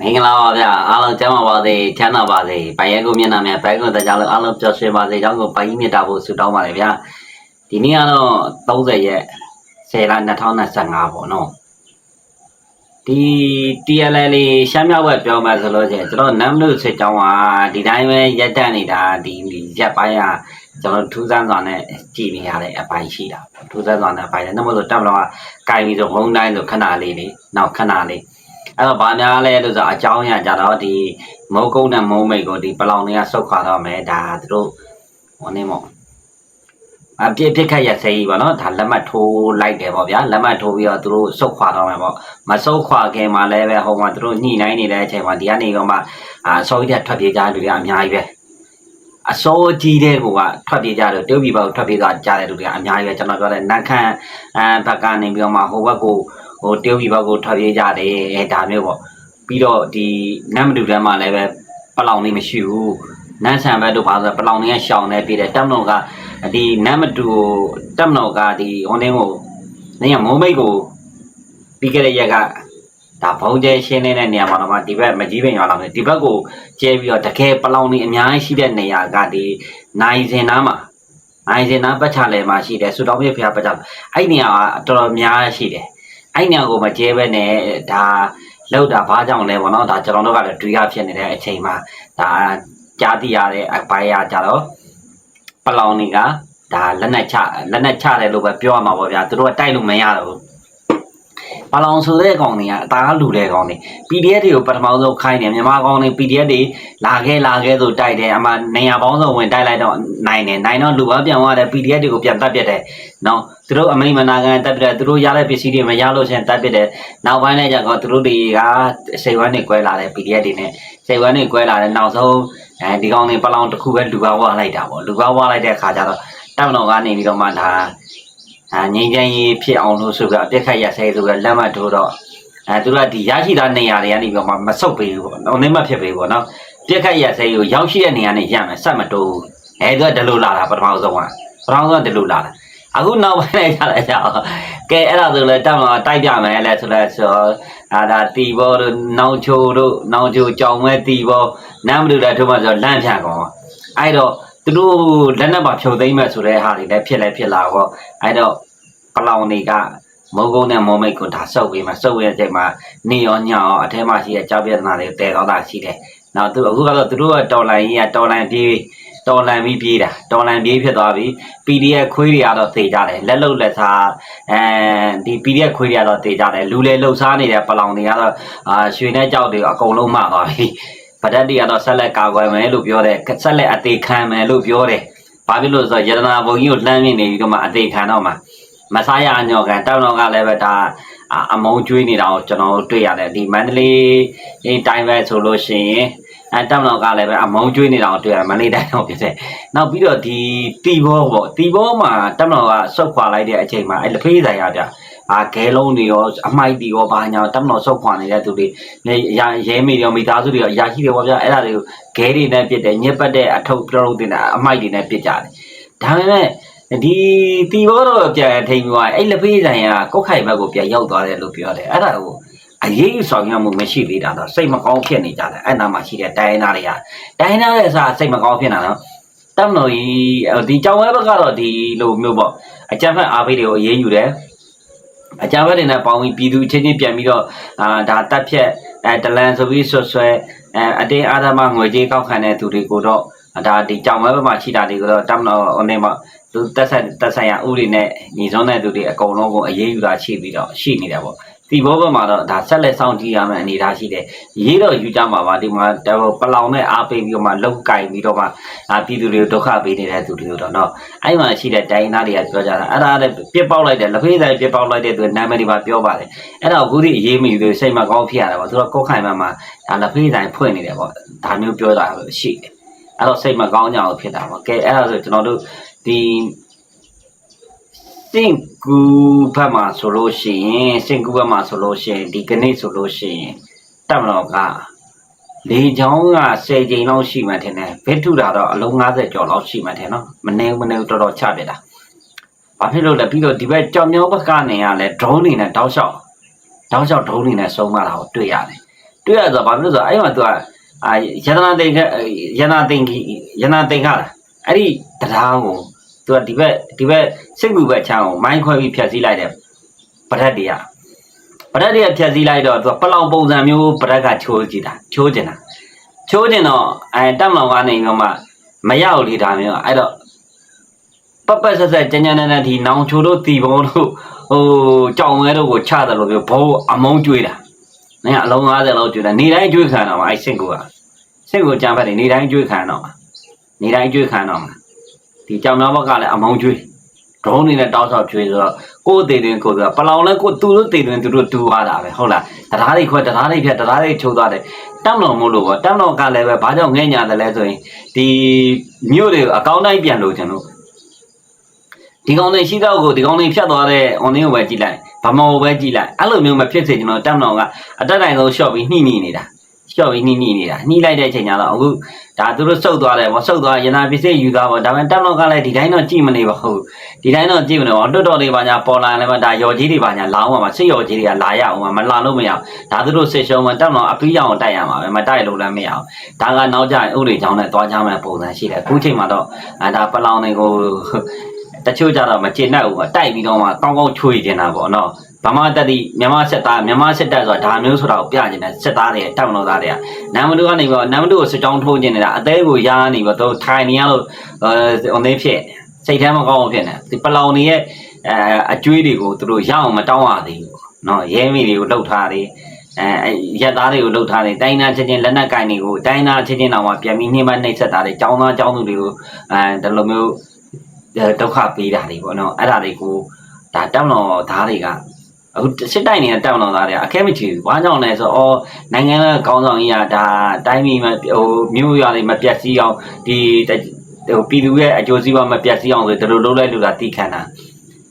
မင်္ဂလာပါဗျာအားလုံးကျမ်းပါပါစေချမ်းသာပါစေပိုင်ရဲကိုမျက်နှာများဘိုက်ကိုတကြားလုံးအားလုံးပျော်ရွှင်ပါစေအကြောင်းကိုပိုင်ကြီးမြတ်တာဖို့ဆုတောင်းပါတယ်ဗျာဒီနေ့ကတော့30ရက်10လ2025ပေါ့နော်ဒီ TLL လေးရှမ်းမြောက်ဘက်ပြောမှဆိုလို့ချင်းကျွန်တော်နမ်လို့စစ်ကြောင်းကဒီတိုင်းပဲရက်တက်နေတာဒီရက်ပိုင်းကကျွန်တော်ထူးဆန်းစွာနဲ့ကြည်နေရတဲ့အပိုင်းရှိတာပေါ့ထူးဆန်းစွာနဲ့အပိုင်းနဲ့နှမလို့တက်မလို့ကကင်ပြီးဆိုဟုံးတိုင်းဆိုခဏလေးလေးနောက်ခဏလေး အဲ့တော့ဗာများလဲလို့ဆိုအကြောင်းအရာကြတော့ဒီမုတ်ကုန်းနဲ့မုံမိတ်ကိုဒီပလောင်တွေကဆုတ်ခွာတော့မယ်ဒါသူတို့ဟိုနေမို့အပြစ်ပြစ်ခတ်ရစေးပါနော်ဒါလက်မှတ်ထိုးလိုက်တယ်ပေါ့ဗျာလက်မှတ်ထိုးပြီးတော့သူတို့ဆုတ်ခွာတော့မယ်ပေါ့မဆုတ်ခွာခင်မှာလည်းပဲဟိုမှာသူတို့ညှိနှိုင်းနေတဲ့အချိန်မှာဒီကနေတော့မှအာဆော်ရီတက်ထွက်ပြေးကြလူတွေအများကြီးပဲအစိုးကြီးတဲ့ဟိုကထွက်ပြေးကြတယ်တုပ်ပြီးပေါ့ထွက်ပြေးသွားကြတဲ့လူတွေအများကြီးပဲကျွန်တော်ပြောတဲ့နတ်ခမ်းအဲဘက်ကနေပြီးတော့မှဟိုဘက်ကို ဟိုတရုတ်ပြည်ဘက်ကိုထွက်ပြေးကြတယ်အဲဒါမျိုးပေါ့ပြီးတော့ဒီနတ်မတူတန်းမှာလည်းပဲပလောင်လေးမရှိဘူးနန်းဆန်ဘက်တို့ပါဆိုပလောင်လေးကရှောင်းနေပြည်တယ်တက်မတော်ကဒီနတ်မတူကိုတက်မတော်ကဒီဟိုတင်းကိုနေရမုံမိတ်ကိုပြီးခဲ့တဲ့ရက်ကဒါဘုံကျဲရှင်းနေတဲ့နေရာမှာတော့မှဒီဘက်မကြီးပင်ရွာလောက်နေဒီဘက်ကိုကျဲပြီးတော့တကယ်ပလောင်လေးအများကြီးရှိတဲ့နေရာကဒီနိုင်စင်နားမှာနိုင်စင်နားပတ်ချလဲမှာရှိတယ်ဆူတောင်းပြဖျားပတ်ချအဲ့နေရာကတော်တော်များရှိတယ် အဲ့နေရာကိုမကျဲပဲနဲ့ဒါလောက်တာဘာကြောင့်လဲဗောနော်ဒါကျွန်တော်တို့ကလည်းတွေးရဖြစ်နေတဲ့အချိန်မှာဒါကြားသိရတဲ့အပိုင်းရကြတော့ပလောင်တွေကဒါလက်နက်ချလက်နက်ချတယ်လို့ပဲပြောရမှာပေါ့ဗျာသူတို့ကတိုက်လို့မရတော့ဘူး ပလောင်ဆိုတဲ့ကောင်တွေကအသားလူတဲ့ကောင်တွေ PDF တွေကိုပထမဆုံးခိုင်းတယ်မြန်မာကောင်တွေ PDF တွေလာခဲ့လာခဲ့ဆိုတိုက်တယ်အမှနေရာပေါင်းစုံဝင်တိုက်လိုက်တော့နိုင်တယ်နိုင်တော့လူပါပြန်သွားတယ် PDF တွေကိုပြန်တတ်ပြတ်တယ်နော်သူတို့အမိန့်မနာကန်တတ်ပြတ်တယ်သူတို့ရတဲ့ပစ္စည်းတွေမရလို့ရှင်တတ်ပြတ်တယ်နောက်ပိုင်းလည်းကြတော့သူတို့တွေကစိတ်ဝမ်းတွေကွဲလာတယ် PDF တွေနဲ့စိတ်ဝမ်းတွေကွဲလာတယ်နောက်ဆုံးအဲဒီကောင်တွေပလောင်တစ်ခုပဲလူပါဝါလိုက်တာပေါ့လူပါဝါလိုက်တဲ့အခါကျတော့တောက်တော်ကနေပြီးတော့မှဒါ အာငင်းချမ်းရေးဖြစ်အောင်လို့ဆိုပြီးအပြက်ခတ်ရဆဲဆိုပြီးလက်မှတ်ထိုးတော့အဲသူတို့ကဒီရရှိတဲ့နေရာတွေကနေပြီးတော့မှမဆုတ်ပေးဘူးပေါ့။အောင်နေမဖြစ်ပေးဘူးပေါ့နော်။ပြက်ခတ်ရစိကိုရောက်ရှိတဲ့နေရာနဲ့ရမယ်ဆက်မတိုးဘူး။အဲသူကဒီလိုလာတာပထမဆုံးကပထမဆုံးကဒီလိုလာတာ။အခုနောက်ပိုင်းလိုက်ကြလိုက်ကြအောင်။ကဲအဲ့ဒါဆိုလဲတောင်းတော့တိုက်ပြမယ်လဲဆိုလဲဆိုအာဒါတီဘောတို့နောင်ချိုတို့နောင်ချိုကြောင်မဲတီဘောနမ်းမလို့လဲထိုးမှဆိုလန့်ဖြတ်ကော။အဲ့တော့ သူတို့လက်နက်ပါဖြုတ်သိမ်းမဲ့ဆိုတဲ့ဟာတွေလည်းဖြစ်လဲဖြစ်လာတော့အဲ့တော့ပလောင်တွေကမုံကုန်းနဲ့မောမိတ်ကိုဒါစုပ်ပြီးမှစုပ်ရတဲ့အချိန်မှာနေရောညရောအထဲမှာရှိတဲ့ကြောက်ပြဿနာတွေတဲတော့တာရှိတယ်။နောက်သူအခုကတော့သူတို့ကတော်လိုင်းကြီးကတော်လိုင်းပြေးတော်လိုင်းပြီးပြေးတာတော်လိုင်းပြေးဖြစ်သွားပြီ PDF ခွေးတွေကတော့သေကြတယ်လက်လုတ်လက်စားအဲဒီ PDF ခွေးတွေကတော့သေကြတယ်လူလေလှုပ်ရှားနေတဲ့ပလောင်တွေကတော့အာရွှေနဲ့ကြောက်တွေအကုန်လုံးမှသွားပြီ ဗဒတ်တွေကတော့ဆက်လက်ကာကွယ်မယ်လို့ပြောတယ်ဆက်လက်အသေးခံမယ်လို့ပြောတယ်ဘာဖြစ်လို့လဲဆိုတော့ယတနာဘုံကြီးကိုလှမ်းမြင်နေပြီးတော့မှအသေးခံတော့မှမဆားရအညော်ကန်တောက်တော့ကလည်းပဲဒါအာအမုံကျွေးနေတာကိုကျွန်တော်တို့တွေ့ရတယ်ဒီမန္တလေးဒီတိုင်းပဲဆိုလို့ရှိရင်အဲတောက်တော့ကလည်းပဲအမုံကျွေးနေတာကိုတွေ့ရတယ်မန္တလေးတိုင်းတော့ဖြစ်တယ်နောက်ပြီးတော့ဒီတီဘောပေါ့တီဘောမှာတောက်တော့ကဆုတ်ခွာလိုက်တဲ့အချိန်မှာအဲလဖေးဆိုင်ရပြ အာဂဲလုံးတွေရောအမိုက်တွေရောဘာညာတောက်တော့ဆုတ်ခွာနေတဲ့သူတွေရဲရဲမိတွေရောမိသားစုတွေရောအရာရှိတွေပေါ့ဗျာအဲ့ဒါတွေကိုဂဲတွေနဲ့ပြစ်တယ်ညက်ပတ်တဲ့အထုပ်ပြုတ်တင်တာအမိုက်တွေနဲ့ပြစ်ကြတယ်ဒါပေမဲ့ဒီတီဘောတော့ပြန်ထိန်သွားအဲ့လက်ဖေးဆိုင်ကကုတ်ခိုင်ဘက်ကိုပြန်ရောက်သွားတယ်လို့ပြောတယ်အဲ့ဒါကိုအရေးယူဆောင်ရွက်မှုမရှိသေးတာတော့စိတ်မကောင်းဖြစ်နေကြတယ်အဲ့နာမှာရှိတဲ့တိုင်းသားတွေကတိုင်းသားရဲ့အစားစိတ်မကောင်းဖြစ်နေတာနော်တမလို့ဒီကြောင်ဝဲဘက်ကတော့ဒီလိုမျိုးပေါ့အကြမ်းဖက်အားပေးတွေကိုအရေးယူတယ် အကြမ်းဖက်တွေနဲ့ပေါင်းပြီးပြည်သူချင်းချင်းပြန်ပြီးတော့အာဒါတက်ဖြက်အဲတလန်ဆိုပြီးဆွဆွဲအဲအတင်းအာသမငွေကြေးကောက်ခံတဲ့သူတွေကိုတော့ဒါဒီကြောင်ဝဲဘက်မှာရှိတာတွေကိုတော့တမလို့ဟိုနေမှာသူတက်ဆက်တက်ဆိုင်ရာဥပဒေနဲ့ညီဆုံးတဲ့သူတွေအကုန်လုံးကိုအရေးယူတာရှိပြီးတော့ရှိနေတာပေါ့ ဒီဘောဘက်မှာတော့ဒါဆက်လက်ဆောင်ကြည့်ရမယ့်အနေအထားရှိတယ်ရေးတော့ယူကြမှာပါဒီမှာပလောင်နဲ့အားပေးပြီးတော့မှလောက်ကင်ပြီးတော့မှအာပြည်သူတွေကိုဒုက္ခပေးနေတဲ့သူတွေကိုတော့နော်အဲ့မှာရှိတဲ့တိုင်းသားတွေကပြောကြတာအဲ့ဒါလည်းပြစ်ပေါက်လိုက်တယ်လက်ဖေးဆိုင်ပြစ်ပေါက်လိုက်တဲ့သူနာမည်တွေပါပြောပါတယ်အဲ့တော့အခုဒီအရေးမယူသေးစိတ်မကောင်းဖြစ်ရတာပေါ့သူကကောက်ခိုင်မှာမှာဒါလက်ဖေးဆိုင်ဖွင့်နေတယ်ပေါ့ဒါမျိုးပြောတာရှိတယ်အဲ့တော့စိတ်မကောင်းကြအောင်ဖြစ်တာပေါ့ကဲအဲ့ဒါဆိုကျွန်တော်တို့ဒီ စင်ကူဘက်မှာဆိုလို့ရှိရင်စင်ကူဘက်မှာဆိုလို့ရှိရင်ဒီကနေ့ဆိုလို့ရှိရင်တက်မတော်ကလေချောင်းက10ကြိမ်လောက်ရှိမှထင်တယ်ဘစ်ထုတာတော့အလုံး90ကျော်လောက်ရှိမှထင်နော်မနေမနေတော်တော်ချပြတာဘာဖြစ်လို့လဲပြီးတော့ဒီဘက်ကြောင်မြောင်းဘက်ကနေရလဲ drone တွေနဲ့တောက်လျှောက်တောက်လျှောက် drone တွေနဲ့စုံမတာကိုတွေ့ရတယ်တွေ့ရဆိုဘာဖြစ်လို့ဆိုတော့အဲ့မှာ तू ကအာယန္တနာတိန်ခယန္တနာတိန်ယန္တနာတိန်ခလားအဲ့ဒီတရားကို तू ကဒီဘက်ဒီဘက်စိတ်ကူဘက်ချမ်းကိုမိုင်းခွဲပြီးဖြတ်စည်းလိုက်တယ်ပရက်တွေကပရက်တွေကဖြတ်စည်းလိုက်တော့ तू ကပလောင်ပုံစံမျိုးပရက်ကချိုးကြည့်တာချိုးကျင်တာချိုးကျင်တော့အဲတက်မလောင်ကနေတော့မှမရောက်လေဒါမျိုးအဲ့တော့ပပဆက်ဆက်ကြမ်းကြမ်းနဲ့နဲ့ဒီနောင်ချိုတို့တီဘုံတို့ဟိုကြောင်ဝဲတို့ကိုချတယ်လို့ပြောဘိုးအမုံကျွေးတာ။နင်ကအလုံး90လောက်ကျွေးတာနေတိုင်းကျွေးခံတော့မှာအဲ့စင့်ကိုကစင့်ကိုကြမ်းဖက်တယ်နေတိုင်းကျွေးခံတော့မှာနေတိုင်းကျွေးခံတော့မှာ ဒီကြောင်တော်ဘက်ကလည်းအမုံကျွေးဒရုန်းနေနဲ့တောက်ဆောက်ကျွေးဆိုတော့ကိုယ်အသေးတွင်ကိုယ်ကပလောင်လဲကိုယ်သူတို့သေးတွင်သူတို့တူသွားတာပဲဟုတ်လားတရားတွေခွဲတရားတွေဖြတ်တရားတွေချုပ်သွားတယ်တမ်းတော်မို့လို့ပေါ့တမ်းတော်ကလည်းပဲဘာကြောင့်ငဲ့ညာတယ်လဲဆိုရင်ဒီမြို့တွေကိုအကောင်းတိုင်းပြန်လို့ကျွန်တော်ဒီကောင်လေးရှိတော့ကိုဒီကောင်လေးဖြတ်သွားတဲ့ online ကိုပဲကြည့်လိုက်ဗမောကိုပဲကြည့်လိုက်အဲ့လိုမျိုးမဖြစ်စေကျွန်တော်တက်မတော်ကအတက်တိုင်းဆုံး short ပြီးနှိမ့်နေနေတာ short ပြီးနှိမ့်နေနေတာနှိမ့်လိုက်တဲ့အချိန်ကျတော့အခုဒါသူတို့စုပ်သွားတယ်ဗောစုပ်သွားရနာပစ္စည်းယူသွားဗောဒါပေမဲ့တက်မတော်ကလည်းဒီတိုင်းတော့ကြည့်မနေပါဘူးဒီတိုင်းတော့ကြည့်မနေပါဘူးတွတ်တော်တွေပါညာပေါ်လာရင်လည်းဒါရော်ကြီးတွေပါညာလောင်းပါမှာစစ်ရော်ကြီးတွေကလာရအောင်မလာလို့မရအောင်ဒါသူတို့စစ်ရှုံးမှတက်မတော်အပီးအောင်တိုက်ရမှာပဲမတိုက်လို့လည်းမရအောင်ဒါကနောက်ကျရင်ဥတွေချောင်းနဲ့သွားကြမယ်ပုံစံရှိတယ်အခုချိန်မှာတော့အဲဒါပလောင်တွေကိုတချို့ကြတော့မကျေနပ်ဘူးပေါ့တိုက်ပြီးတော့မှကောင်းကောင်းချွေနေတာပေါ့နော် ဗမာတက်တိမြန်မာစစ်သားမြန်မာစစ်တပ်ဆိုတာဒါမျိုးဆိုတာကိုပြကျင်တယ်စစ်သားတွေတောက်လို့သားတွေကနမ်မတူကနေပြီးတော့နမ်မတူကိုစစ်ကြောင်းထိုးကျင်နေတာအသေးကိုရားနေပြီးတော့ထိုင်နေရလို့အဲဟိုနေဖြစ်စိတ်ထဲမကောင်းဘူးဖြစ်နေဒီပလောင်တွေရဲ့အဲအကျွေးတွေကိုသူတို့ရအောင်မတောင်းရသေးဘူးနော်ရဲမိတွေကိုလှုပ်ထားတယ်အဲရက်သားတွေကိုလှုပ်ထားတယ်တိုင်းသားချင်းချင်းလက်နက်ကင်တွေကိုတိုင်းသားချင်းချင်းတောင်မှပြန်ပြီးနှိမ့်မနှိမ့်ဆက်တာတွေចောင်းသားចောင်းသူတွေကိုအဲဒီလိုမျိုးဒုက္ခပေးတာတွေပေါ့နော်အဲ့ဒါတွေကိုဒါတောင်းတော်သားတွေက အခုစစ်တိုက်နေတဲ့တောင်းတော်သားတွေအခဲမချီဘူးဘာကြောင့်လဲဆိုတော့အော်နိုင်ငံရဲ့ကောင်းဆောင်ကြီးကဒါတိုင်းပြည်မှာဟိုမြို့ရွာတွေမပြတ်စည်းအောင်ဒီဟိုပြည်သူရဲ့အကျိုးစီးပွားမပြတ်စည်းအောင်ဆိုသူတို့လုံးလိုက်လို့တာတိခံတာ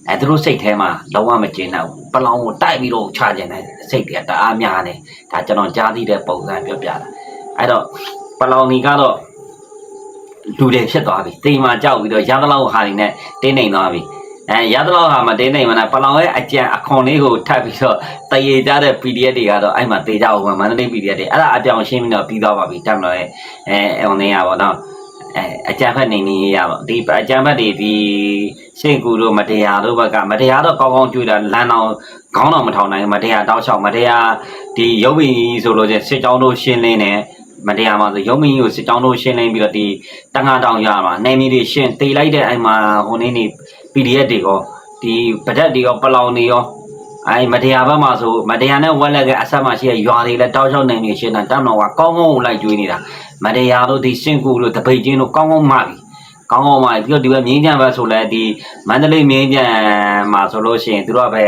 အဲသူတို့စိတ်ထဲမှာလုံးဝမကျင်တော့ဘူးပလောင်ကိုတိုက်ပြီးတော့ချကျင်တဲ့စိတ်တွေကတအားများတယ်ဒါကျွန်တော်ကြားသိတဲ့ပုံစံပြောပြတာအဲ့တော့ပလောင်ကြီးကတော့လူတွေဖြစ်သွားပြီတိမ်မာကြောက်ပြီးတော့ရသလောက်ဟာတွေနဲ့တင်းနေသွားပြီ အဲရသလောက်ဟာမတင်းနေမနဲ့ပလောင်ရဲ့အကြံအခွန်လေးကိုထပ်ပြီးတော့တရေကြတဲ့ PDF တွေကတော့အဲ့မှာတေကြအောင်မန္တလေး PDF တွေအဲ့ဒါအပြောင်ရှင်းပြီးတော့ပြီးသွားပါပြီတက်မလို့ရဲ့အဲအွန်နေရပါတော့အဲအကြံဖက်နေနေရပါဒီအကြံဖက်တွေဒီရှင့်ကူတို့မတရားတို့ဘက်ကမတရားတော့ကောင်းကောင်းကြွေးတာလမ်းတော်ခေါင်းတော်မထောင်နိုင်မတရားတောက်လျှောက်မတရားဒီရုပ်ပင်ကြီးဆိုလို့ချင်းစစ်ကြောင်းတို့ရှင်းလင်းနေ မတရားပါဆိုရုံမင်းကြီးကိုစစ်တောင်းတို့ရှင်းလင်းပြီးတော့ဒီတန်ခါတောင်ရမှာနေမီတွေရှင်းတေလိုက်တဲ့အိမ်မှာဟိုနေနေ PDF တွေရောဒီပဒတ်တွေရောပလောင်တွေရောအဲမတရားဘက်မှာဆိုမတရားနဲ့ဝက်လက်ကအဆက်မရှိရရွာတွေလည်းတောက်ချောက်နေနေရှင်းတာတမ်းတော်ကကောင်းကောင်းလိုက်ကျွေးနေတာမတရားတို့ဒီရှင်းကူတို့တပိတ်ချင်းတို့ကောင်းကောင်းမှပြီကောင်းကောင်းမှပြီးတော့ဒီဘက်မြင်းကြံဘက်ဆိုလဲဒီမန္တလေးမြင်းကြံမှာဆိုလို့ရှိရင်သူတို့ကပဲ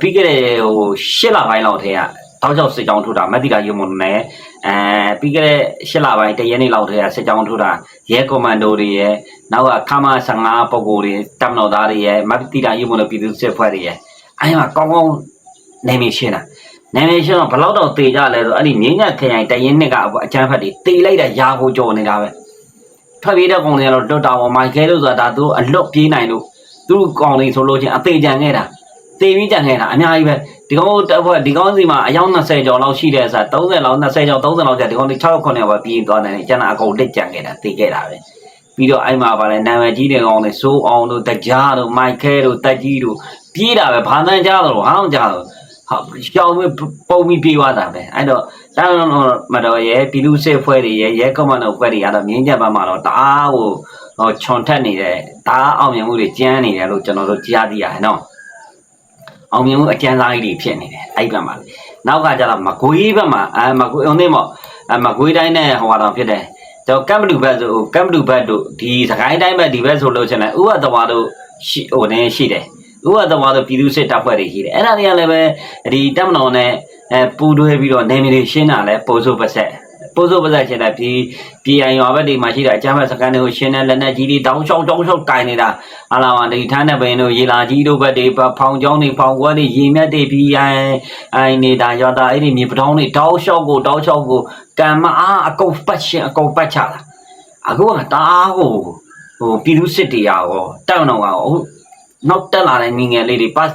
ပြီးခဲ့တဲ့ဟို၈လပိုင်းလောက်ထဲကတောက်ချောက်စစ်ကြောင်းထုတ်တာမက်တိကာရုံမုံနဲ့ အဲပြီးခဲ့တဲ့၈လပိုင်းတရက်နေ့လောက်ထဲကစစ်ကြောင်းထုတ်တာရဲကွန်မန်ဒိုတွေရဲ့နောက်ကခမ15ပုံကိုယ်တွေတပ်မတော်သားတွေရဲ့မက်တိကာရုံမုံနဲ့ပြည်သူစစ်ဖွဲ့တွေရဲ့အဲ့မှာကောင်းကောင်းနေမရှင်းတာနေမရှင်းတော့ဘလောက်တော့တေကြလဲဆိုအဲ့ဒီမြင်းညက်ခရိုင်တရင်နှစ်ကအချမ်းဖက်တွေတေလိုက်တာရာကိုကြော်နေတာပဲထွက်ပြေးတဲ့ကောင်တွေကတော့တွတ်တာပေါ်မိုက်ခဲလို့ဆိုတာဒါသူအလွတ်ပြေးနိုင်လို့သူ့ကောင်တွေဆိုလို့ချင်းအသေးကြံခဲ့တာ တေပြီးကြံခဲ့တာအများကြီးပဲဒီကောင်တက်ဖွဲ့ဒီကောင်စီမှာအယောက်20ကျော်လောက်ရှိတဲ့ဆို30လောက်20ကျော်30လောက်ကျဒီကောင်တွေ6 9ပဲပြေးသွားတယ်ကျန်တာအကုန်လက်ကြံခဲ့တာတေခဲ့တာပဲပြီးတော့အဲ့မှာပါလဲနာမည်ကြီးတဲ့ကောင်တွေစိုးအောင်တို့တကြားတို့မိုက်ခဲတို့တက်ကြီးတို့ပြေးတာပဲဘာသာကြားတော့ဟာအောင်ကြားတော့ဟာရှောင်းမပုံပြီးပြေးသွားတာပဲအဲ့တော့တန်းမတော်ရဲ့ပြည်သူစစ်ဖွဲ့တွေရဲ့ရဲကွန်မန်ဒိုဖွဲ့တွေကတော့မြင်းကြပ်ပါမှာတော့တအားကိုဟိုခြုံထက်နေတယ်တအားအောင်မြင်မှုတွေကျန်းနေတယ်လို့ကျွန်တော်တို့ကြားသိရတယ်နော် အောင်မြင်မှုအကျန်းစားကြီးတွေဖြစ်နေတယ်အဲ့ဘက်မှာနောက်ကကျတော့မကွေးဘက်မှာအဲမကွေးအောင်နေမော့အဲမကွေးတိုင်းနဲ့ဟိုကတော့ဖြစ်တယ်တော့ကမ်ဘလူဘက်ဆိုကမ်ဘလူဘက်တို့ဒီစကိုင်းတိုင်းဘက်ဒီဘက်ဆိုလို့ချင်တယ်ဥပဒဝါတို့ရှိဟိုနေရှိတယ်ဥပဒဝါတို့ပြည်သူစစ်တပ်ဖွဲ့တွေရှိတယ်အဲ့ဒါတွေကလည်းပဲဒီတပ်မတော်နဲ့အဲပူတွဲပြီးတော့နေမီတွေရှင်းတာလဲပိုးစိုးပါဆက် ပိုးစိုးပါဆက်ရှင်းတာပြည်ပြည်အိုင်ရွာဘက်ဒီမှာရှိတဲ့အကြမ်းဖက်စကန်တွေကိုရှင်းတဲ့လက်နက်ကြီးတွေတောင်းလျှောက်တောင်းလျှောက်ကင်နေတာအလာဝဒီထန်းတဲ့ဘင်းတို့ရေလာကြီးတို့ဘက်တွေဖောင်ကျောင်းတွေဖောင်ကွက်တွေရေမြက်တွေပြည်အိုင်အိုင်နေတာရွာသားအဲ့ဒီမြေပထောင်းတွေတောင်းလျှောက်ကိုတောင်းလျှောက်ကိုကံမအားအကုန်ပတ်ရှင်းအကုန်ပတ်ချတာအခုကတအားကိုဟိုပြည်သူစစ်တရားရောတောင်းတော့ကဟိုနောက်တက်လာတဲ့ငငယ်လေးတွေပတ်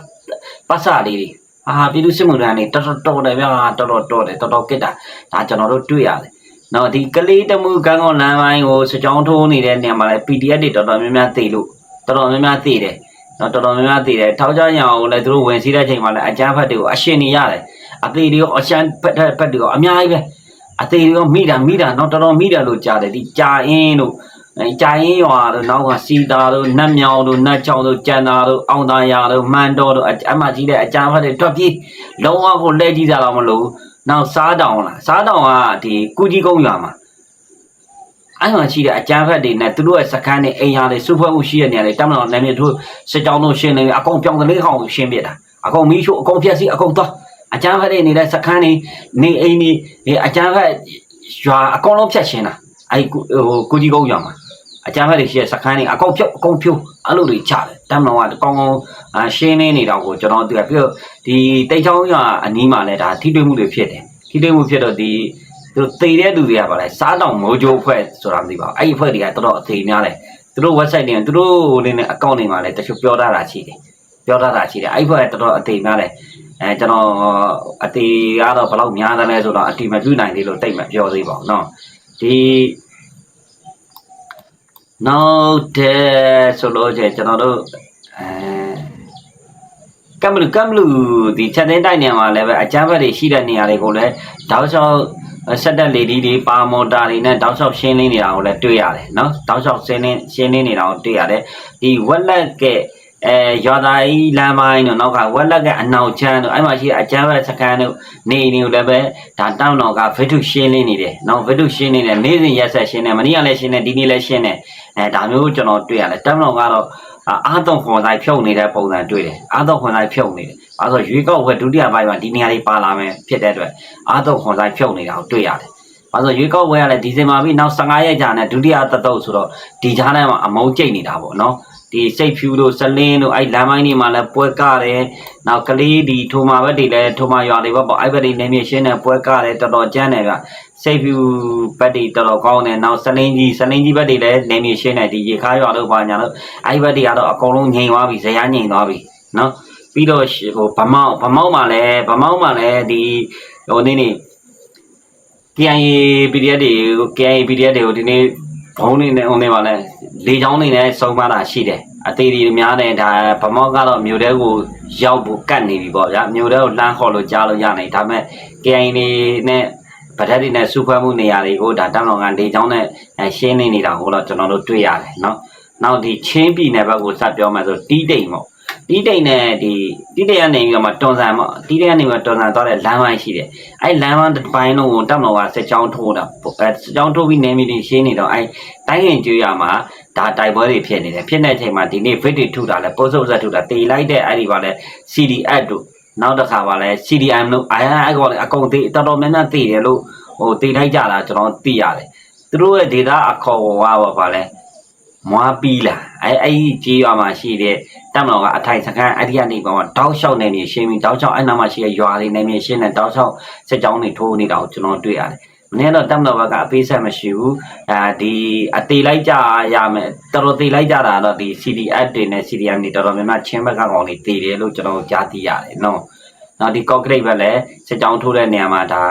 ပတ်စလေးတွေ အာပြည်သူစစ်မှုထမ်းတွေတော်တော်တော်တယ်ဗျာတော်တော်တော်တယ်တော်တော်ကစ်တာဒါကျွန်တော်တို့တွေ့ရတယ်နော်ဒီကလေးတမှုကန်းကောလမ်းပိုင်းကိုစကြောင်းထိုးနေတဲ့နေရာမှာလဲ PDF တွေတော်တော်များများသိလို့တော်တော်များများသိတယ်နော်တော်တော်များများသိတယ်ထောက်ကြရအောင်လဲသူတို့ဝင်စီးတဲ့ချိန်မှာလဲအကြမ်းဖက်တွေကိုအရှင်နေရတယ်အသေးတွေရောအရှမ်းဖက်တဲ့ဖက်တွေရောအများကြီးပဲအသေးတွေရောမိတာမိတာနော်တော်တော်မိတာလို့ကြားတယ်ဒီကြာအင်းတို့ အဲကြာရင်ရွာတို့နောက်ကစီတာတို့နတ်မြောင်တို့နတ်ချောင်းတို့ကြံတာတို့အောင်သာယာတို့မှန်တော်တို့အအမကြီးတဲ့အကြမ်းဖက်တွေတွက်ပြေးလုံးဝကိုလဲကြည့်ကြတော့မလို့နောက်စားတောင်လားစားတောင်ကဒီကုကြီးကုန်းရွာမှာအဲ့မှာရှိတဲ့အကြမ်းဖက်တွေနဲ့သူတို့ရဲ့စခန်းတွေအိမ်ယာတွေစုဖွဲ့မှုရှိတဲ့နေရာတွေတမန်တော်နာမည်တို့စစ်ကြောင်းတို့ရှင်းနေပြီအကုန်ပြောင်းကလေးကောင်ရှင်းပြတာအကုန်မီးရှို့အကုန်ဖျက်ဆီးအကုန်သွားအကြမ်းဖက်တွေနေတဲ့စခန်းတွေနေအိမ်တွေဒီအကြမ်းဖက်ရွာအကုန်လုံးဖျက်ရှင်းတာအဲ့ဟိုကုကြီးကုန်းရွာမှာ အကြမ်းဖက်တွေရှိတဲ့စခန်းတွေအကုန်ဖြုတ်အကုန်ဖြိုးအဲ့လိုတွေချတယ်တမ်မတော်ကကောင်းကောင်းအာရှင်းနေနေတော့ကိုကျွန်တော်တို့ကပြီးတော့ဒီတိတ်ချောင်းရအနီးမှာလည်းဒါထိတွေ့မှုတွေဖြစ်တယ်ထိတွေ့မှုဖြစ်တော့ဒီသူတို့သေတဲ့လူတွေကပါလဲစားတောင်မိုးကြိုးဖွဲ့ဆိုတာမသိပါဘူးအဲ့ဒီဖွဲ့တွေကတော်တော်အသေးများတယ်သူတို့ website တွေသူတို့ဟိုနေနဲ့ account တွေမှာလည်းတချို့ပြောထားတာရှိတယ်ပြောထားတာရှိတယ်အဲ့ဒီဖွဲ့ကတော်တော်အသေးများတယ်အဲကျွန်တော်အသေးကတော့ဘယ်လောက်များသလဲဆိုတော့အတိမပြုနိုင်သေးလို့တိတ်မပြောသေးပါဘူးเนาะဒီ နောက်တဲ့ဆိုလို့ကျကျွန်တော်တို့အဲကမ်ဘလူကမ်ဘလူဒီချက်တဲ့တိုက်နေမှာလည်းပဲအကြမ်းဖက်တွေရှိတဲ့နေရာတွေကိုလည်းတောက်လျှောက်ဆက်တက်လေဒီတွေပါမော်တာတွေနဲ့တောက်လျှောက်ရှင်းလင်းနေတာကိုလည်းတွေ့ရတယ်နော်တောက်လျှောက်ရှင်းလင်းရှင်းလင်းနေတာကိုတွေ့ရတယ်ဒီဝက်လက်က အဲရွာသားကြီးလမ်းပိုင်းတို့နောက်ကဝက်လက်ကအနောက်ချမ်းတို့အဲ့မှာရှိတဲ့အကြမ်းဖက်စကန်တို့နေနေကိုလည်းပဲဒါတောင်းတော်ကဗစ်ထုရှင်းလင်းနေတယ်နော်ဗစ်ထုရှင်းနေတယ်နေ့စဉ်ရက်ဆက်ရှင်းနေမနေ့ကလည်းရှင်းနေဒီနေ့လည်းရှင်းနေအဲဒါမျိုးကျွန်တော်တွေ့ရတယ်တမ်းတော်ကတော့အာတော့ခွန်ဆိုင်ဖြုတ်နေတဲ့ပုံစံတွေ့တယ်အာတော့ခွန်ဆိုင်ဖြုတ်နေတယ်အဲဆိုရွေးကောက်ဝက်ဒုတိယပိုင်းမှာဒီနေရာလေးပါလာမယ်ဖြစ်တဲ့အတွက်အာတော့ခွန်ဆိုင်ဖြုတ်နေတာကိုတွေ့ရတယ်အဲဆိုရွေးကောက်ဝဲကလည်းဒီဇင်ဘာပြီးနောက်15ရက်ကြာနဲ့ဒုတိယသတုပ်ဆိုတော့ဒီကြားထဲမှာအမုန်းကျိတ်နေတာပေါ့နော် ဒီစိတ်ဖြူတို့စလင်းတို့အဲ့လမ်းပိုင်းတွေမှာလည်းပွဲကားတယ်နောက်ကလေးဒီထိုမာဘက်တွေလည်းထိုမာရွာတွေဘက်ပေါ့အဲ့ဘက်တွေနေမြေရှင်းတဲ့ပွဲကားတယ်တော်တော်ကျန်းတယ်ကစိတ်ဖြူဘက်တွေတော်တော်ကောင်းတယ်နောက်စလင်းကြီးစလင်းကြီးဘက်တွေလည်းနေမြေရှင်းတယ်ဒီရေခါရွာတို့ဘာညာတို့အဲ့ဘက်တွေကတော့အကုန်လုံးငြိမ်သွားပြီဇရာငြိမ်သွားပြီနော်ပြီးတော့ဟိုဗမောက်ဗမောက်မှာလည်းဗမောက်မှာလည်းဒီဟိုနေ့နေ့ KIA PDF တွေကို KIA PDF တွေကိုဒီနေ့ဘုံနေနဲ့ဟိုနေပါလဲလေချောင်းနေနဲ့စုံမတာရှိတယ် အသေးတွေများတယ်ဒါဗမောက်ကတော့မြို့တဲကိုရောက်ဖို့ကတ်နေပြီပေါ့ဗျာမြို့တဲကိုလှမ်းခေါ်လို့ကြားလို့ရနိုင်ဒါပေမဲ့ KIA နေနဲ့ဗဒတ်တွေနဲ့စူဖွဲ့မှုနေရာတွေကိုဒါတောင်းတော်ကလေချောင်းနဲ့ရှင်းနေနေတာကိုတော့ကျွန်တော်တို့တွေ့ရတယ်เนาะနောက်ဒီချင်းပြည်နယ်ဘက်ကိုစပြောမှဆိုတီးတိမ်ပေါ့ တီးတိမ်နဲ့ဒီတီးတိမ်ကနေပြီးတော့မှတွန်ဆန်ပေါ့တီးတိမ်ကနေပြီးတွန်ဆန်သွားတဲ့လမ်းပိုင်းရှိတယ်အဲလမ်းပိုင်းတစ်ပိုင်းလုံးကိုတောင်းတော်ကစက်ချောင်းထိုးတာအဲစက်ချောင်းထိုးပြီးနေမီတွေရှင်းနေတော့အဲတိုင်းရင်ကျွေးရမှာဒါတိုက်ပွဲတွေဖြစ်နေတယ်ဖြစ်တဲ့အချိန်မှာဒီနေ့ fit တွေထုတာလဲပိုးစုပ်ဆက်ထုတာတေလိုက်တဲ့အဲ့ဒီပါလဲ CDF တို့နောက်တစ်ခါပါလဲ CDM တို့အဲအဲ့ကောလည်းအကုန်သေးတော်တော်များများသိတယ်လို့ဟိုတေလိုက်ကြတာကျွန်တော်သိရတယ်သူတို့ရဲ့ data အခေါ်ဝါပါလဲမွားပီးလာ အဲအဲ့ဒီကြီးရွာမှာရှိတဲ့တမတော်ကအထိုင်စခန်းအဲ့ဒီကနေပေါ့တောက်လျှောက်နေနေရှင်းပြီးတောက်လျှောက်အဲ့နာမှာရှိတဲ့ရွာတွေနေနေရှင်းနေတောက်လျှောက်စက်ကြောင်းတွေထိုးနေတာကိုကျွန်တော်တွေ့ရတယ်မနေ့တော့တမတော်ဘက်ကအပေးဆက်မရှိဘူးအဲဒီအသေးလိုက်ကြရမယ်တော်တော်သေးလိုက်ကြတာတော့ဒီ CDF တွေနဲ့ CDM တွေတော်တော်များများချင်းဘက်ကကောင်တွေတည်တယ်လို့ကျွန်တော်ကြားသိရတယ်နော်နောက်ဒီ concrete ဘက်လည်းစက်ကြောင်းထိုးတဲ့နေရာမှာဒါ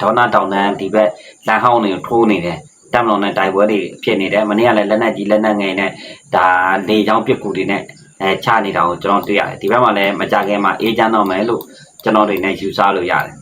ဒေါနာတောင်တန်းဒီဘက်လမ်းဟောင်းတွေကိုထိုးနေတယ် တမ်လုံနဲ့တိုက်ပွဲတွေဖြစ်နေတယ်မနေ့ကလည်းလက်နက်ကြီးလက်နက်ငယ်နဲ့ဒါလေချောင်းပစ်ကူတွေနဲ့အဲချနေတာကိုကျွန်တော်တွေ့ရတယ်ဒီဘက်မှာလည်းမကြခင်မှာအေးချမ်းတော့မယ်လို့ကျွန်တော်တွေနဲ့ယူဆလို့ရတယ်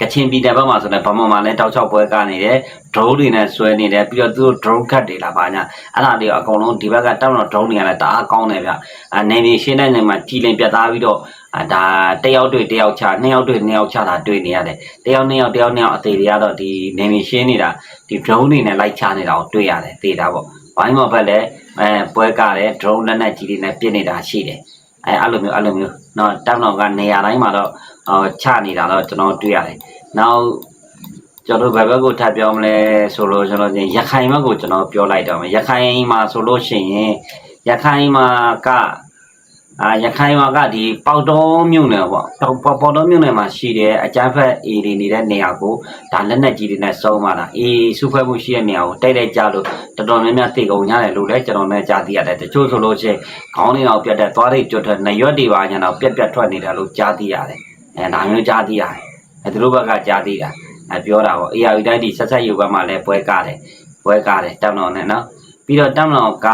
ကချင်ပြည်နယ်ဘက်မှာဆိုလည်းဗမာမှာလည်းတောက်ချောက်ပွဲကနေတယ် drone တွေနဲ့ဆွဲနေတယ်ပြီးတော့သူတို့ drone ခတ်တွေလာပါညာအဲ့ဒါတွေအကုန်လုံးဒီဘက်ကတောက်တော့ drone တွေကလည်းတအားကောင်းတယ်ဗျအနေနေရှင်းတဲ့နေမှာကြည်လင်ပြတ်သားပြီးတော့ အာဒါတယောက်တွေ့တယောက်ချနှစ်ယောက်တွေ့နှစ်ယောက်ချတာတွေ့နေရတယ်တယောက်နှစ်ယောက်တယောက်နှစ်ယောက်အသေးတွေကတော့ဒီနေနေရှင်းနေတာဒီ drone တွေနဲ့လိုက်ချနေတာကိုတွေ့ရတယ်သေတာပေါ့ဘိုင်းမော်ဘက်လည်းအဲပွဲကတယ် drone လက်နက်ကြီးတွေနဲ့ပြစ်နေတာရှိတယ်အဲအဲ့လိုမျိုးအဲ့လိုမျိုးเนาะတောက်တော့ကနေရာတိုင်းမှာတော့အော်ချနေတာတော့ကျွန်တော်တွေ့ရတယ်နောက်ကျွန်တော်ဘယ်ဘက်ကိုထပ်ပြောမလဲဆိုလို့ကျွန်တော်ချင်းရခိုင်ဘက်ကိုကျွန်တော်ပြောလိုက်တော့မယ်ရခိုင်မှာဆိုလို့ရှိရင်ရခိုင်မှာက အာရခိုင်မှာကဒီပေါတော်မြို့နယ်ပေါ့ပေါပေါတော်မြို့နယ်မှာရှိတဲ့အကျန်းဖက်အေတွေနေတဲ့နေရာကိုဒါလက်နက်ကြီးတွေနဲ့စုံပါတာအေးစုဖွဲ့မှုရှိတဲ့နေရာကိုတိုက်တိုက်ကြလို့တော်တော်များများတေကုန်ရတယ်လို့လည်းကျွန်တော်လည်းကြားသိရတယ်တချို့ဆိုလို့ချင်းခေါင်းလေးအောင်ပြတ်တဲ့သွားတွေကျွတ်တဲ့နရွက်တွေပါညာတော့ပြက်ပြက်ထွက်နေတယ်လို့ကြားသိရတယ်အဲဒါမျိုးကြားသိရတယ်အဲသူတို့ဘက်ကကြားသိတာအဲပြောတာပေါ့အေးအယူတိုင်းဒီဆက်ဆက်ယူဘက်မှာလည်းပွဲကားတယ်ပွဲကားတယ်တောင်းတော်နဲ့နော် ပြီးတော့တက်မတော်က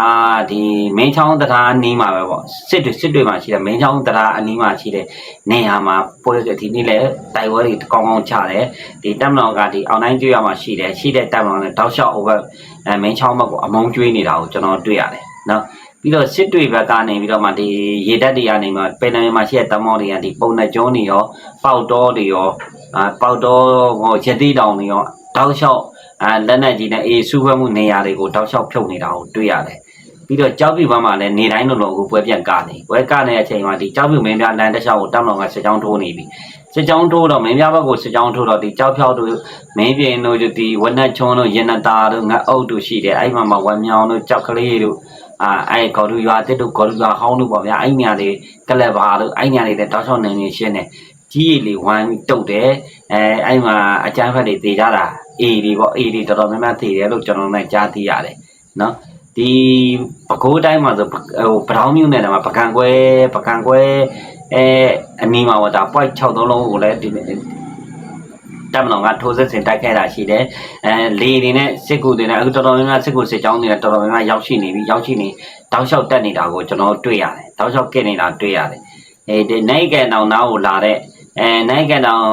ဒီမင်းချောင်းတရားအနီးမှာပဲပေါ့စစ်တွေစစ်တွေမှာရှိတဲ့မင်းချောင်းတရားအနီးမှာရှိတဲ့နေရာမှာပွဲဒီနေ့လည်းတိုက်ပွဲတွေကောင်းကောင်းချတယ်ဒီတက်မတော်ကဒီအောင်တိုင်းကျွေးရမှာရှိတယ်ရှိတဲ့တက်မတော်နဲ့တောက်လျှောက် over အဲမင်းချောင်းဘက်ကိုအမုန်းကျွေးနေတာကိုကျွန်တော်တွေ့ရတယ်နော်ပြီးတော့စစ်တွေဘက်ကနေပြီးတော့မှဒီရေတက်တွေကနေမှပင်နယ်မှာရှိတဲ့တမောတွေကဒီပုံနဲ့ကျုံးတွေရောပေါက်တော်တွေရောအာပေါက်တော်ဟိုချက်တိတောင်တွေရောတောက်လျှောက် အဲလက်နက်ကြီးနဲ့အေးစုဖွဲ့မှုနေရာတွေကိုတောက်လျှောက်ဖြုတ်နေတာကိုတွေ့ရတယ်။ပြီးတော့ကြောက်ပြူဘက်မှာလည်းနေတိုင်းလိုလိုအခုပွဲပြန့်ကနေပွဲကနေတဲ့အချိန်မှာဒီကြောက်ပြူမင်းပြလမ်းတစ်လျှောက်ကိုတောက်တော်ကစစ်ကြောင်းထိုးနေပြီ။စစ်ကြောင်းထိုးတော့မင်းပြဘက်ကိုစစ်ကြောင်းထိုးတော့ဒီကြောက်ဖြောက်တို့မင်းပြင်းတို့ဒီဝက်နက်ချုံတို့ရင်နတာတို့ငတ်အုပ်တို့ရှိတယ်အဲ့မှာမှာဝက်မြောင်တို့ကြောက်ကလေးတို့အာအဲ့ကော်လူရွာတစ်တို့ကော်လူရွာဟောင်းတို့ပေါ့ဗျာအဲ့ညာတွေကလပ်ပါတို့အဲ့ညာတွေလည်းတောက်လျှောက်နေနေရှင်းတယ်ကြီးရည်လေးဝိုင်းပြီးတုတ်တယ်အဲအဲ့မှာအကျန်းဖက်တွေတေကြတာ အေးဒီပေါ့အေးဒီတော်တော်များများတေတယ်လို့ကျွန်တော်လည်းကြားသိရတယ်နော်ဒီပကိုးတိုင်းမှာဆိုပဟိုပထောင်မြို့နယ်မှာပကံကွဲပကံကွဲအဲအနီးမှာပေါ့ဒါ point 6သုံးလုံးကိုလည်းဒီတက်မတော်ကထိုးစစ်ဆင်တိုက်ခဲ့တာရှိတယ်အဲလေတွေနဲ့စစ်ကူတွေနဲ့အခုတော်တော်များများစစ်ကူစစ်ကြောင်းတွေနဲ့တော်တော်များများရောက်ရှိနေပြီရောက်ရှိနေတောက်လျှောက်တက်နေတာကိုကျွန်တော်တွေ့ရတယ်တောက်လျှောက်ကစ်နေတာတွေ့ရတယ်အဲဒီနိုင်ကန်တောင်နားကိုလာတဲ့ အဲနိုင်ကန်တောင်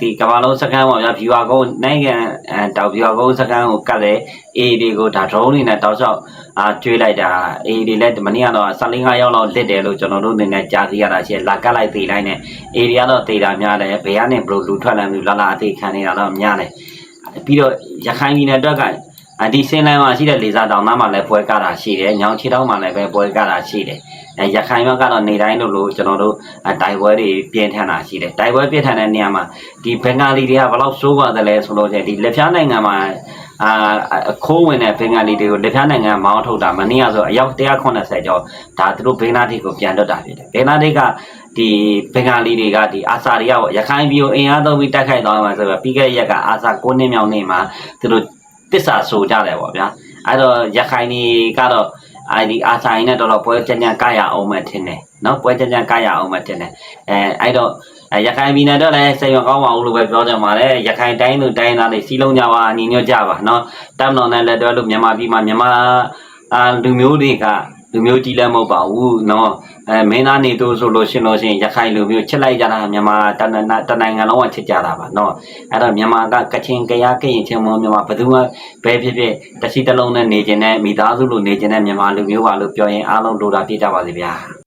ဒီကမ္ဘာလုံးစကန်ပေါ့ဗျာဖြူပါကုန်းနိုင်ကန်အဲတောင်ဖြူပါကုန်းစကန်ကိုကတ်တဲ့အေဒီကိုဒါ drone တွေနဲ့တောက်လျှောက်အာကျွေးလိုက်တာအေဒီလည်းမနေ့ကတော့15ရောက်လောက်လစ်တယ်လို့ကျွန်တော်တို့အနေနဲ့ကြားသိရတာရှိလာကတ်လိုက်သေးတိုင်းနဲ့အေဒီကတော့သေးတာများတယ်ဘယ်ကနေဘလို့လူထွက်လာမျိုးလာလာအသေးခံနေတာတော့များတယ်ပြီးတော့ရခိုင်ပြည်နယ်အတွက်က အဒီစင်းလိုင်းမှာရှိတဲ့လေစာတောင်သားမှာလည်းပွဲကားတာရှိတယ်။ညောင်ချီတောင်းမှာလည်းပဲပွဲကားတာရှိတယ်။အဲရခိုင်ဘက်ကတော့နေတိုင်းလို့လို့ကျွန်တော်တို့အတိုက်ပွဲတွေပြင်းထန်တာရှိတယ်။တိုက်ပွဲပြင်းထန်တဲ့နေရာမှာဒီဘင်္ဂါလီတွေကဘယ်လောက်စိုးပါတယ်လဲဆိုလို့ချင်းဒီလက်ဖျားနိုင်ငံမှာအာအခိုးဝင်တဲ့ဘင်္ဂါလီတွေကိုလက်ဖျားနိုင်ငံမောင်းထုတ်တာမနေ့ကဆိုအယောက်180ကျော်ဒါသူတို့ဘင်္ဂလားဒေ့ရှ်ကိုပြန်လွတ်တာဖြစ်တယ်။ဘင်္ဂလားဒေ့ရှ်ကဒီဘင်္ဂါလီတွေကဒီအာဆာတွေကပေါ့ရခိုင်ပြည်ကိုအင်အားသုံးပြီးတိုက်ခိုက်သွားမှာဆိုတော့ပြီးခဲ့တဲ့ရက်ကအာဆာ9နှစ်မြောက်နေ့မှာသူတို့ တစ္ဆာဆိုကြတယ်ပေါ့ဗျာအဲ့တော့ရခိုင်นี่ကတော့အဲ့ဒီအာဆိုင်နဲ့တော်တော်ပွဲကြံ့ကြံ့ကရအောင်မှထင်တယ်နော်ပွဲကြံ့ကြံ့ကရအောင်မှထင်တယ်အဲအဲ့တော့အဲရခိုင်ပြည်နယ်တော့လည်းစိတ်မကောင်းပါဘူးလို့ပဲပြောကြမှာလေရခိုင်တိုင်းတို့တိုင်းသားတွေစီးလုံးကြပါအညီညွတ်ကြပါနော်တပ်မတော်နဲ့လက်တွဲလို့မြန်မာပြည်မှာမြန်မာအာလူမျိုးတွေက လူမျိုးကြီးလည်းမဟုတ်ပါဘူးနော်အဲမင်းသားနေသူဆိုလို့ရှင်လို့ရှင်ရခိုင်လူမျိုးချစ်လိုက်ကြတာမြန်မာတနနာတနိုင်ငံလုံးကချစ်ကြတာပါနော်အဲ့တော့မြန်မာကကချင်ကရားကရင်ချင်းမမြန်မာဘယ်သူမှဘယ်ဖြစ်ဖြစ်တရှိတစ်လုံးနဲ့နေခြင်းနဲ့မိသားစုလိုနေခြင်းနဲ့မြန်မာလူမျိုးပါလို့ပြောရင်အားလုံးလိုတာပြကြပါစေဗျာ